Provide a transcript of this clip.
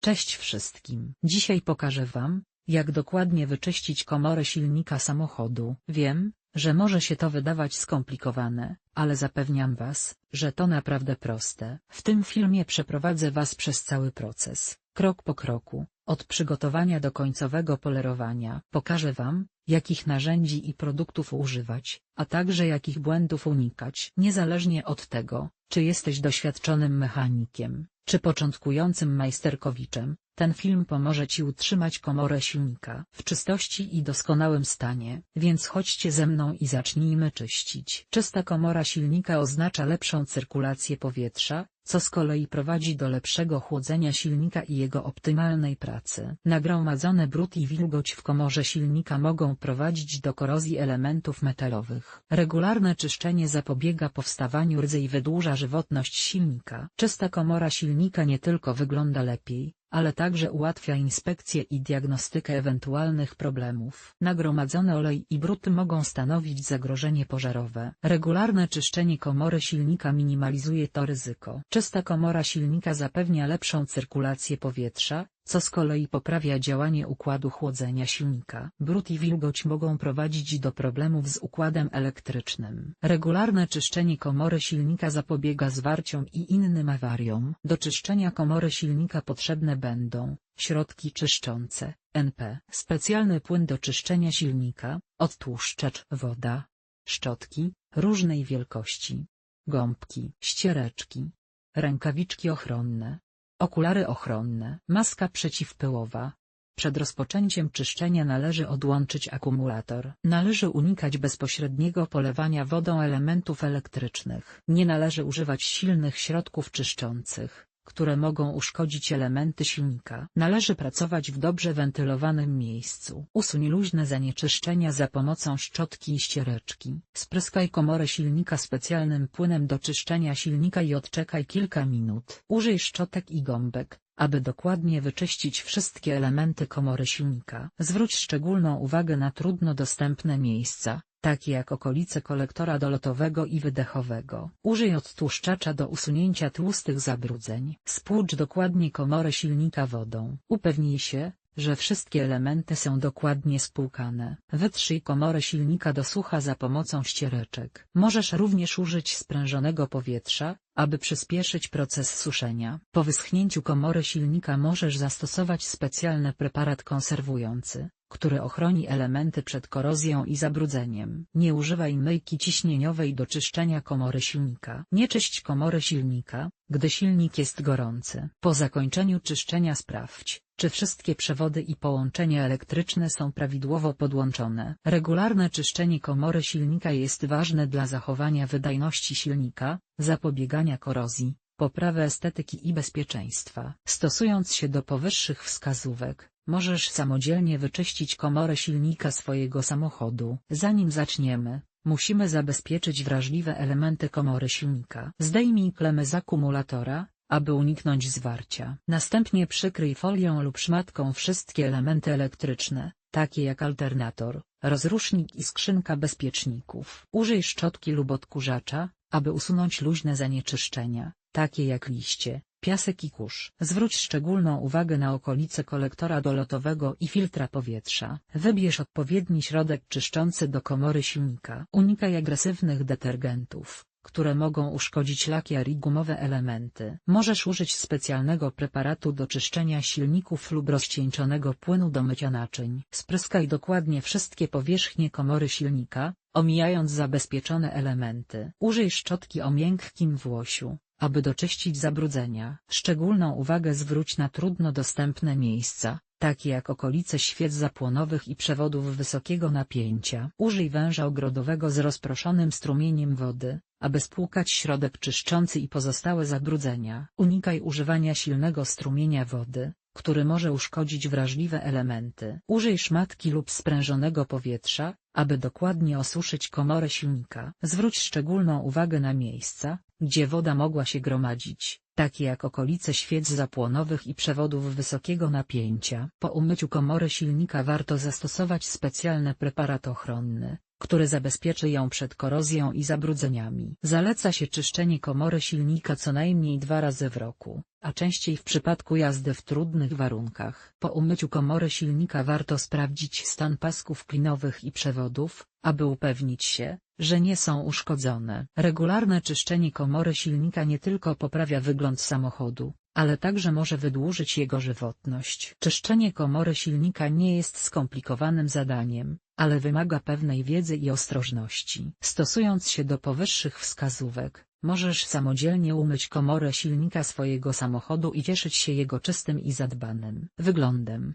Cześć wszystkim. Dzisiaj pokażę Wam, jak dokładnie wyczyścić komorę silnika samochodu. Wiem, że może się to wydawać skomplikowane, ale zapewniam Was, że to naprawdę proste. W tym filmie przeprowadzę Was przez cały proces, krok po kroku, od przygotowania do końcowego polerowania. Pokażę Wam, jakich narzędzi i produktów używać, a także jakich błędów unikać. Niezależnie od tego, czy jesteś doświadczonym mechanikiem, czy początkującym majsterkowiczem, ten film pomoże Ci utrzymać komorę silnika w czystości i doskonałym stanie, więc chodźcie ze mną i zacznijmy czyścić. Czysta komora silnika oznacza lepszą cyrkulację powietrza, co z kolei prowadzi do lepszego chłodzenia silnika i jego optymalnej pracy. Nagromadzony brud i wilgoć w komorze silnika mogą prowadzić do korozji elementów metalowych. Regularne czyszczenie zapobiega powstawaniu rdzy i wydłuża żywotność silnika. Czysta komora silnika nie tylko wygląda lepiej, ale także ułatwia inspekcję i diagnostykę ewentualnych problemów. Nagromadzony olej i brud mogą stanowić zagrożenie pożarowe. Regularne czyszczenie komory silnika minimalizuje to ryzyko. Czysta komora silnika zapewnia lepszą cyrkulację powietrza, co z kolei poprawia działanie układu chłodzenia silnika. Brud i wilgoć mogą prowadzić do problemów z układem elektrycznym. Regularne czyszczenie komory silnika zapobiega zwarciom i innym awariom. Do czyszczenia komory silnika potrzebne będą środki czyszczące, NP, specjalny płyn do czyszczenia silnika, odtłuszczacz, woda, szczotki, różnej wielkości, gąbki, ściereczki, rękawiczki ochronne, Okulary ochronne, maska przeciwpyłowa. Przed rozpoczęciem czyszczenia należy odłączyć akumulator. Należy unikać bezpośredniego polewania wodą elementów elektrycznych. Nie należy używać silnych środków czyszczących, które mogą uszkodzić elementy silnika. Należy pracować w dobrze wentylowanym miejscu. Usuń luźne zanieczyszczenia za pomocą szczotki i ściereczki. Spryskaj komorę silnika specjalnym płynem do czyszczenia silnika i odczekaj kilka minut. Użyj szczotek i gąbek, aby dokładnie wyczyścić wszystkie elementy komory silnika. Zwróć szczególną uwagę na trudno dostępne miejsca, takie jak okolice kolektora dolotowego i wydechowego. Użyj odtłuszczacza do usunięcia tłustych zabrudzeń. Spłucz dokładnie komorę silnika wodą. Upewnij się, że wszystkie elementy są dokładnie spłukane. Wytrzyj komorę silnika do sucha za pomocą ściereczek. Możesz również użyć sprężonego powietrza, aby przyspieszyć proces suszenia. Po wyschnięciu komory silnika możesz zastosować specjalny preparat konserwujący, który ochroni elementy przed korozją i zabrudzeniem. Nie używaj myjki ciśnieniowej do czyszczenia komory silnika. Nie czyść komory silnika, gdy silnik jest gorący. Po zakończeniu czyszczenia sprawdź, czy wszystkie przewody i połączenia elektryczne są prawidłowo podłączone. Regularne czyszczenie komory silnika jest ważne dla zachowania wydajności silnika, zapobiegania korozji, poprawy estetyki i bezpieczeństwa. Stosując się do powyższych wskazówek, możesz samodzielnie wyczyścić komorę silnika swojego samochodu. Zanim zaczniemy, musimy zabezpieczyć wrażliwe elementy komory silnika. Zdejmij klemę z akumulatora, aby uniknąć zwarcia. Następnie przykryj folią lub szmatką wszystkie elementy elektryczne, takie jak alternator, rozrusznik i skrzynka bezpieczników. Użyj szczotki lub odkurzacza, aby usunąć luźne zanieczyszczenia, takie jak liście, piasek i kurz. Zwróć szczególną uwagę na okolice kolektora dolotowego i filtra powietrza. Wybierz odpowiedni środek czyszczący do komory silnika. Unikaj agresywnych detergentów, które mogą uszkodzić lakier i gumowe elementy. Możesz użyć specjalnego preparatu do czyszczenia silników lub rozcieńczonego płynu do mycia naczyń. Spryskaj dokładnie wszystkie powierzchnie komory silnika, omijając zabezpieczone elementy. Użyj szczotki o miękkim włosiu, aby doczyścić zabrudzenia. Szczególną uwagę zwróć na trudno dostępne miejsca, takie jak okolice świec zapłonowych i przewodów wysokiego napięcia. Użyj węża ogrodowego z rozproszonym strumieniem wody, aby spłukać środek czyszczący i pozostałe zabrudzenia. Unikaj używania silnego strumienia wody, który może uszkodzić wrażliwe elementy. Użyj szmatki lub sprężonego powietrza, aby dokładnie osuszyć komorę silnika. Zwróć szczególną uwagę na miejsca, gdzie woda mogła się gromadzić, takie jak okolice świec zapłonowych i przewodów wysokiego napięcia. Po umyciu komory silnika warto zastosować specjalny preparat ochronny, który zabezpieczy ją przed korozją i zabrudzeniami. Zaleca się czyszczenie komory silnika co najmniej dwa razy w roku, a częściej w przypadku jazdy w trudnych warunkach. Po umyciu komory silnika warto sprawdzić stan pasków klinowych i przewodów, aby upewnić się, że nie są uszkodzone. Regularne czyszczenie komory silnika nie tylko poprawia wygląd samochodu, ale także może wydłużyć jego żywotność. Czyszczenie komory silnika nie jest skomplikowanym zadaniem, ale wymaga pewnej wiedzy i ostrożności. Stosując się do powyższych wskazówek, możesz samodzielnie umyć komorę silnika swojego samochodu i cieszyć się jego czystym i zadbanym wyglądem.